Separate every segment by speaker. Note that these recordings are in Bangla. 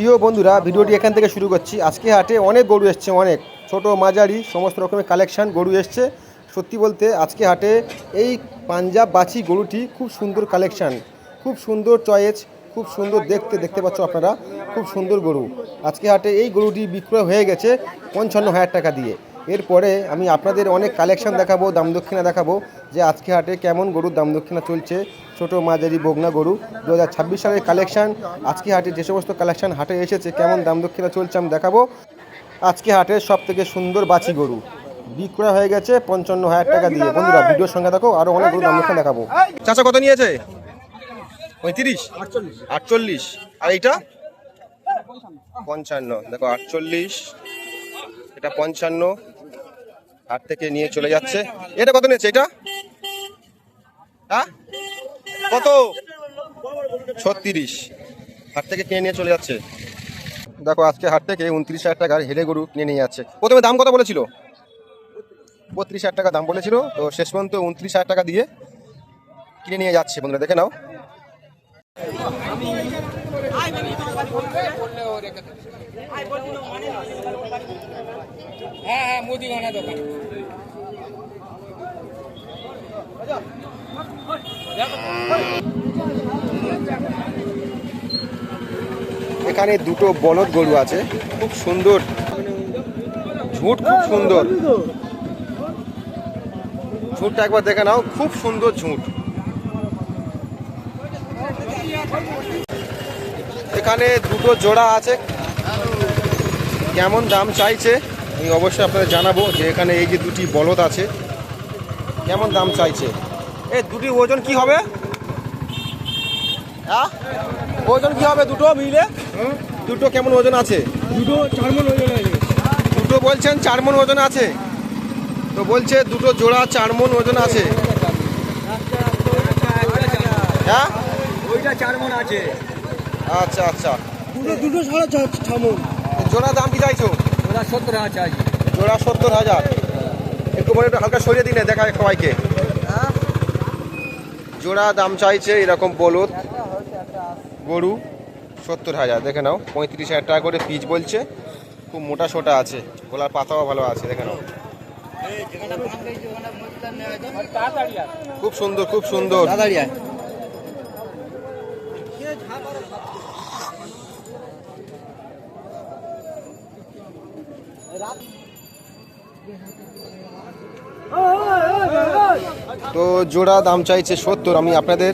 Speaker 1: প্রিয় বন্ধুরা, ভিডিওটি এখান থেকে শুরু করছি। আজকে হাটে অনেক গরু এসছে, অনেক। ছোট মাঝারি, সমস্ত রকমের কালেকশন গরু এসছে। সত্যি বলতে আজকে হাটে এই পাঞ্জাব বাছি গরুটি খুব সুন্দর কালেকশন খুব সুন্দর চয়েস খুব সুন্দর দেখতে দেখতে পাচ্ছ আপনারা, খুব সুন্দর গরু। আজকে হাটে এই গরুটি বিক্রয় হয়ে গেছে পঞ্চান্ন হাজার টাকা দিয়ে। এরপরে আমি আপনাদের অনেক কালেকশন দেখাবো দাম দক্ষিণা দেখাবো, যে আজকে হাটে কেমন গরুর দাম দক্ষিণা চলছে। ছোট মাঝারি বগনা গরু, দু হাজার ছাব্বিশ সালের কালেকশন আজকে হাটে যে সমস্ত কালেকশন হাটে এসেছে, কেমন দাম দক্ষিণা চলছে আমি দেখাবো। আজকে হাটের সব থেকে সুন্দর বাছি গরু, বিক্রয় হয়ে গেছে পঞ্চান্ন হাজার টাকা দিয়ে। বন্ধুরা, ভিডিওর সঙ্গে দেখো আরও অনেক গরু দাম দক্ষিণা দেখাবো। চাচা, কত নিয়েছে? পঁয়ত্রিশ? আটচল্লিশ। আর এইটা? পঞ্চান্ন। দেখো, আটচল্লিশ, এটা পঞ্চান্ন। হাট থেকে নিয়ে চলে যাচ্ছে। এটা কত নিয়েছে এটা? হ্যাঁ? কত? ছত্রিশ। হাট থেকে কিনে নিয়ে চলে যাচ্ছে? দেখো, আজকে হাট থেকে উনত্রিশ হাজার টাকার হেলে গরু কিনে নিয়ে যাচ্ছে। প্রথমে দাম কত বলেছিল? বত্রিশ হাজার টাকা দাম বলেছিল। তো শেষ পর্যন্ত উনত্রিশ হাজার টাকা দিয়ে কিনে নিয়ে যাচ্ছে, বন্ধুরা, দেখে নাও।
Speaker 2: হ্যাঁ হ্যাঁ মুদিখানা দোকান
Speaker 1: এখানে দুটো বলদ গরু আছে, খুব সুন্দর। ঝুট খুব সুন্দর। ঝুটটা একবার দেখে নাও, খুব সুন্দর ঝুট। এখানে দুটো জোড়া আছে কেমন দাম চাইছে আমি অবশ্যই আপনাদের জানাব যে এখানে এই যে দুটি বলদ আছে। কেমন দাম চাইছে? এই দুটি ওজন কি হবে? হ্যাঁ? ওজন কি হবে দুটো মিলে? দুটো কেমন ওজন আছে?
Speaker 2: দুটো চার মন ওজন আছে।
Speaker 1: দুটো বলছেন চার মন ওজন আছে। তো বলছে দুটো জোড়া চার মন ওজন আছে। হ্যাঁ?
Speaker 2: ওইটা চার মন আছে।
Speaker 1: আচ্ছা আচ্ছা।
Speaker 2: দুটো দুটো সাড়ে চার মন
Speaker 1: জোড়া দাম কি চাইছো?
Speaker 2: ওরা সত্তর আছে আছে
Speaker 1: জোড়া সত্তর হাজার। একটু বলে একটু হালকা সরিয়ে দিনে দেখা সবাইকে। জোড়া দাম চাইছে এরকম বলদ গরু সত্তর হাজার। দেখে নাও পঁয়ত্রিশ হাজার টাকা করে পিচ বলছে। খুব মোটা সোটা আছে গোলার পাতাও ভালো আছে দেখে নাও। খুব সুন্দর খুব সুন্দর। তো জোড়া দাম চাইছে সত্তর, আমি আপনাদের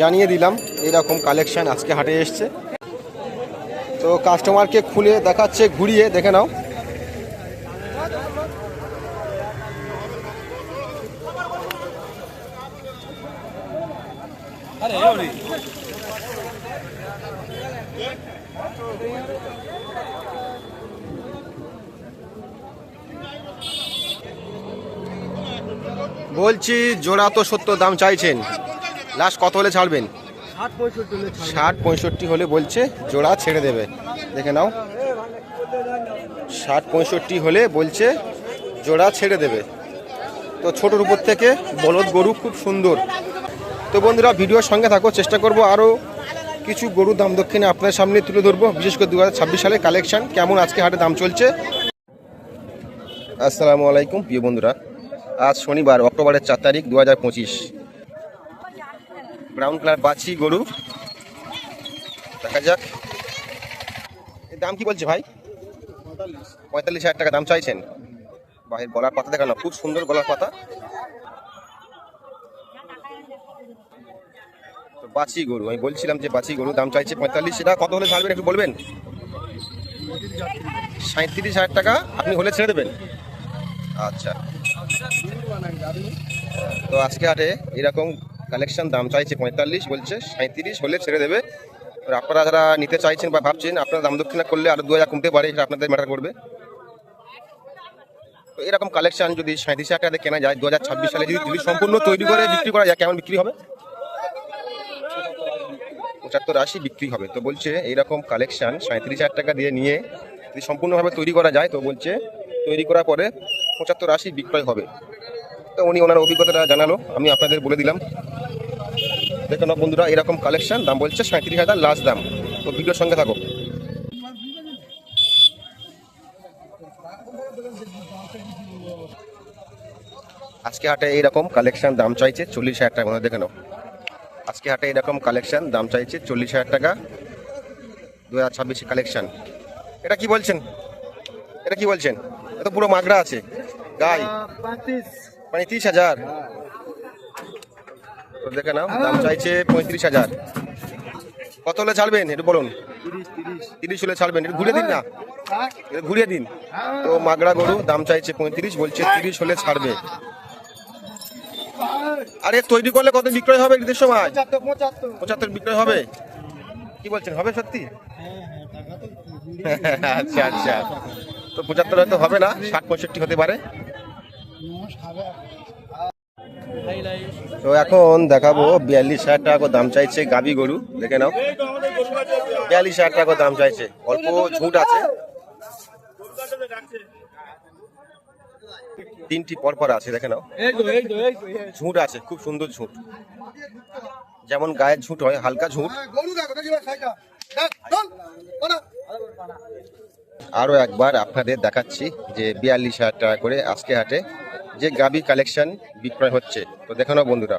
Speaker 1: জানিয়ে দিলাম এরকম কালেকশন আজকে হাটে এসছে। তো কাস্টমারকে খুলে দেখাচ্ছে, ঘুরিয়ে দেখে নাও। বলছি, জোড়া তো সত্তর দাম চাইছেন। লাস্ট কত হলে ছাড়বেন?
Speaker 2: ষাট পঁয়ষট্টি হলে
Speaker 1: বলছে, জোড়া ছেড়ে দেবে। দেখে নাও। ষাট পঁয়ষট্টি হলে বলছে, জোড়া ছেড়ে দেবে। তো ছোটোর উপর থেকে বলদ গরু খুব সুন্দর। তো বন্ধুরা, ভিডিওর সঙ্গে থাকো, চেষ্টা করব আরও কিছু গরুর দাম দক্ষিণে আপনার সামনে তুলে ধরবো। বিশেষ করে দু হাজার ছাব্বিশ সালে কালেকশন কেমন আজকে হাটে দাম চলছে। আসসালামু আলাইকুম, প্রিয় বন্ধুরা। আজ শনিবার, অক্টোবরের চার তারিখ দু হাজার পঁচিশ। ব্রাউন কালার বাছি গরু। দেখা যাক। এর দাম কি বলছে ভাই? পঁয়তাল্লিশ হাজার টাকা দাম চাইছেন। বাহির গলার পাতা দেখানো খুব সুন্দর গলার পাতা। বাছি গরু, আমি বলছিলাম যে বাছি গরু দাম চাইছে পঁয়তাল্লিশ, সেটা কত হলে ছাড়বেন একটু বলবেন? সাঁত্রিশ হাজার টাকা, আপনি হলে ছেড়ে দেবেন? আচ্ছা। তো আজকে হাটে এরকম কালেকশন দাম চাইছে পঁয়তাল্লিশ, বলছে সাঁত্রিশ হলে ছেড়ে দেবে। আপনারা যারা নিতে চাইছেন বা ভাবছেন, আপনারা দাম দক্ষিণা করলে আরও দু হাজার কমতে পারে আপনাদের ম্যাটার করবে। তো এরকম কালেকশন যদি সাঁত্রিশ হাজার কেনা যায় দু হাজার ছাব্বিশ সালে যদি যদি সম্পূর্ণ তৈরি করে, বিক্রি করা যায়, কেমন বিক্রি হবে? পঁচাত্তর আশি বিক্রি হবে। তো বলছে এইরকম কালেকশন সাঁত্রিশ হাজার টাকা দিয়ে নিয়ে যদি সম্পূর্ণভাবে তৈরি করা যায়, তো বলছে তৈরি করার পরে পঁচাত্তর আশি বিক্রয় হবে। তো উনি ওনার অভিজ্ঞতাটা জানালো, আমি আপনাদের বলে দিলাম। দেখুন বন্ধুরা, এরকম কালেকশন দাম বলছে সাঁত্রিশ হাজার লাস্ট দাম। তো ভিডিওর সঙ্গে থাকো আজকে হাটে এইরকম কালেকশন দাম চাইছে চল্লিশ হাজার টাকা। দেখে নাও। আজকে হাটে এরকম কালেকশন দাম চাইছে চল্লিশ হাজার টাকা। দু হাজার ছাব্বিশে কালেকশন এটা কি বলছেন? এটা কি বলছেন? এত পুরো মাগরা আছে। গাই।
Speaker 2: মানে
Speaker 1: পঁয়ত্রিশ হাজার। দেখে নাও দাম চাইছে পঁয়ত্রিশ হাজার। কত হলে ছাড়বেন? একটু বলুন।
Speaker 2: তিরিশ
Speaker 1: হলে ছাড়বেন। একটু ঘুরে দিন না। ঘুরিয়ে দিন। তো মাগড়া গরু দাম চাইছে পঁয়ত্রিশ বলছে তিরিশ হলে ছাড়বে। আরে তৈরি করলে কত বিক্রয় হবে ঈদের সময়?
Speaker 2: পঁচাত্তর
Speaker 1: বিক্রয় হবে? কি বলছেন? হবে সত্যি? হ্যাঁ, হ্যাঁ, আচ্ছা আচ্ছা। তো পঁচাত্তর হয়তো হবে না, ষাট পঁয়ষট্টি হতে পারে। তো এখন দেখাবো বিয়াল্লিশ হাজার টাকা দাম চাইছে গাবি গরু, দেখে নাও। বিয়াল্লিশ হাজার টাকা দাম চাইছে, অল্প ঝুট আছে। তিনটি পরপর আছে, দেখে নাও। ঝুঁট আছে, খুব সুন্দর ঝুঁট। যেমন গায়ের ঝুঁট হয়, হালকা ঝুঁট। আরও একবার আপনাদের দেখাচ্ছি যে বিয়াল্লিশ হাজার টাকা করে আজকে হাটে যে গাবি কালেকশন বিক্রয় হচ্ছে। তো দেখানো বন্ধুরা।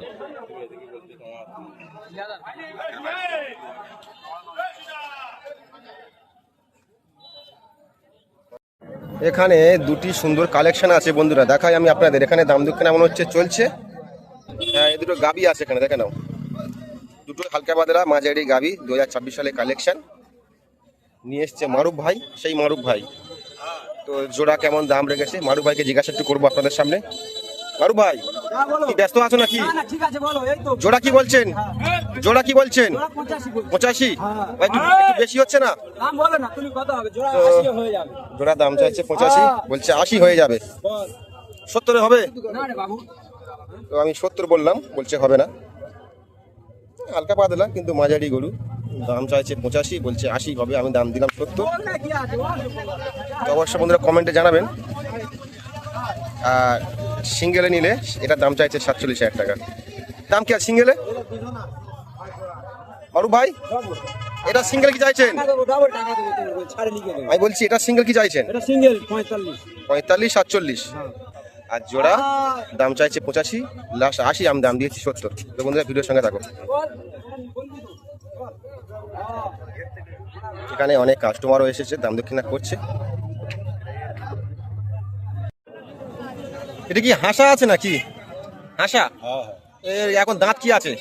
Speaker 1: এখানে দুটি সুন্দর কালেকশন আছে বন্ধুরা। দেখাই আমি আপনাদের, এখানে দাম দুঃখ মনে হচ্ছে, চলছে? হ্যাঁ এই দুটো গাবি আছে এখানে, দেখে নাও। দুটো হালকা বাদরা মাঝারি গাবি, দু হাজার ছাব্বিশ সালে কালেকশন। নিয়ে এসছে মারুফ ভাই সেই মারুফ ভাই। তো জোড়া কেমন দাম রেখেছে? মারুফ ভাইকে জিজ্ঞাসা একটু করব আপনাদের সামনে। মারুফ ভাই
Speaker 2: হ্যাঁ
Speaker 1: কি ব্যস্ত আছো নাকি?
Speaker 2: তো।
Speaker 1: জোড়া কি বলছেন? জোড়া কি বলছেন?
Speaker 2: পঁচাশি হ্যাঁ।
Speaker 1: ভাই, একটু বেশি হচ্ছে না?
Speaker 2: জোড়া হয়ে
Speaker 1: দাম চাইছে পঁচাশি বলছে আশি হয়ে যাবে। সত্তরে হবে? তো আমি সত্তর বললাম বলছে হবে না। হালকা পাতলা কিন্তু মাঝারি গরু। দাম চাইছে পঁচাশি, বলছে আশি হবে আমি দাম দিলাম সত্তর। তো বন্ধুরা কমেন্টে জানাবেন। আর সিঙ্গেলে নিলে এটার দাম চাইছে সাতচল্লিশ হাজার টাকা। দাম কি আছে সিঙ্গেলে? অরূপ ভাই, এটা সিঙ্গেল কি চাইছেন? আমি বলছি, এটা সিঙ্গেল কি চাইছেন?
Speaker 2: পঁয়তাল্লিশ,
Speaker 1: সাতচল্লিশ। আর জোড়া দাম চাইছে পঁচাশি, লাস্ট আশি, আমি দাম দিয়েছি সত্তর। তো বন্ধুরা, ভিডিওর সঙ্গে থাকো এখানে অনেক কাস্টমারও এসেছে দাম দক্ষিণা করছে। এটা কি হাসা আছে নাকি? হাসা? এর এখন দাঁত কি আছে?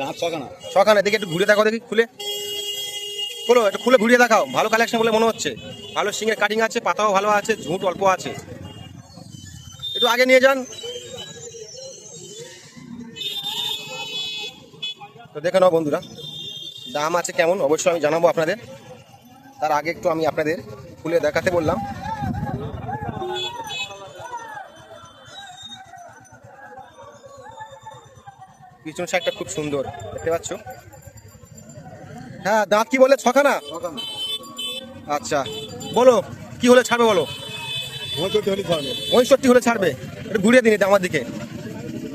Speaker 2: দাঁত
Speaker 1: দেখে একটু ঘুরে দেখো দেখি খুলে। খুলো একটু খুলে ঘুরিয়ে দেখাও। ভালো কালেকশন বলে মনে হচ্ছে। ভালো সিংয়ের কাটিং আছে পাতাও ভালো আছে ঝুঁট অল্প আছে। একটু আগে নিয়ে যান। তো দেখে নাও বন্ধুরা। দাম আছে কেমন? অবশ্যই আমি জানাব আপনাদের। তার আগে একটু আমি আপনাদের খুলে দেখাতে বললাম। পিছন সাইডটা খুব সুন্দর দেখতে পাচ্ছ? হ্যাঁ দাঁত কি বলে ছখানা? আচ্ছা বলো কি হলে ছাড়বে বলো?
Speaker 2: পঁয়ষট্টি হলে ছাড়বে।
Speaker 1: পঁয়ষট্টি হলে ছাড়বে? একটু ঘুরিয়ে দিন এটা আমার দিকে।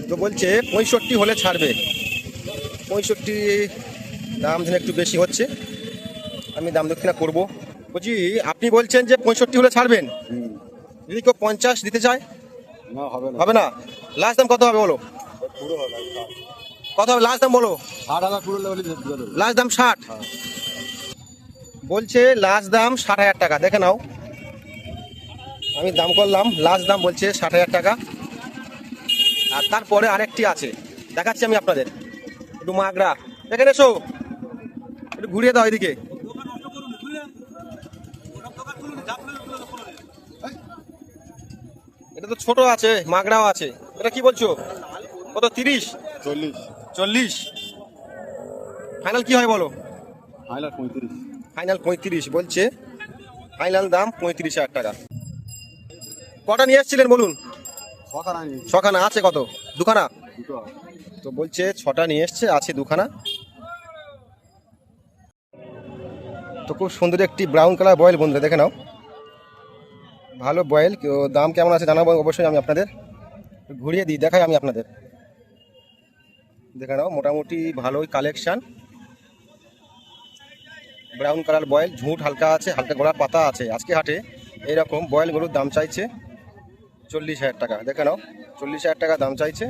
Speaker 1: তো বলছে পঁয়ষট্টি হলে ছাড়বে। পঁয়ষট্টি দাম যেন একটু বেশি হচ্ছে আমি দাম দক্ষিণা করব। বলছি আপনি বলছেন যে পঁয়ষট্টি হলে ছাড়বেন। যদি কেউ পঞ্চাশ দিতে চায়
Speaker 2: না হবে না।
Speaker 1: হবে না। লাস্ট দাম কত হবে বলো? কত হবে? লাস্ট দাম বলো। লাস্ট দাম ষাট। বলছে লাস্ট দাম ষাট হাজার টাকা দেখে নাও। আমি দাম করলাম লাস্ট দাম বলছে ষাট হাজার টাকা। আর তারপরে আরেকটি আছে দেখাচ্ছি আমি আপনাদের। একটু মাগরা। দেখেন এসো একটু ঘুরিয়ে দাও এদিকে। এটা তো ছোট আছে মাগড়াও আছে। এটা কি বলছো? কত তিরিশ?
Speaker 2: চল্লিশ।
Speaker 1: চল্লিশ? ফাইনাল কি হয় বলো?
Speaker 2: হাইলার পঁয়ত্রিশ।
Speaker 1: ফাইনাল পঁয়ত্রিশ বলছে। ফাইনাল দাম পঁয়ত্রিশ হাজার টাকা। কটা নিয়ে এসেছিলেন বলুন? ছখানা আছে কত? দুখানা? তো বলছে ছটা নিয়ে এসছে আছে দুখানা। তো খুব সুন্দর একটি ব্রাউন কালার বয়েল বন্ধুরা, দেখে নাও। ভালো বয়েল দাম কেমন আছে জানাব অবশ্যই আমি আপনাদের। ঘুরিয়ে দিই, দেখাই আমি আপনাদের। দেখে নাও, মোটামুটি ভালোই কালেকশান ব্রাউন কালার বয়েল ঝুঁট হালকা আছে, হালকা গোড়ার পাতা আছে। আজকে হাটে এইরকম বয়েল গরুর দাম চাইছে চল্লিশ হাজার টাকা। দেখে নাও, চল্লিশ হাজার টাকা দাম চাইছে।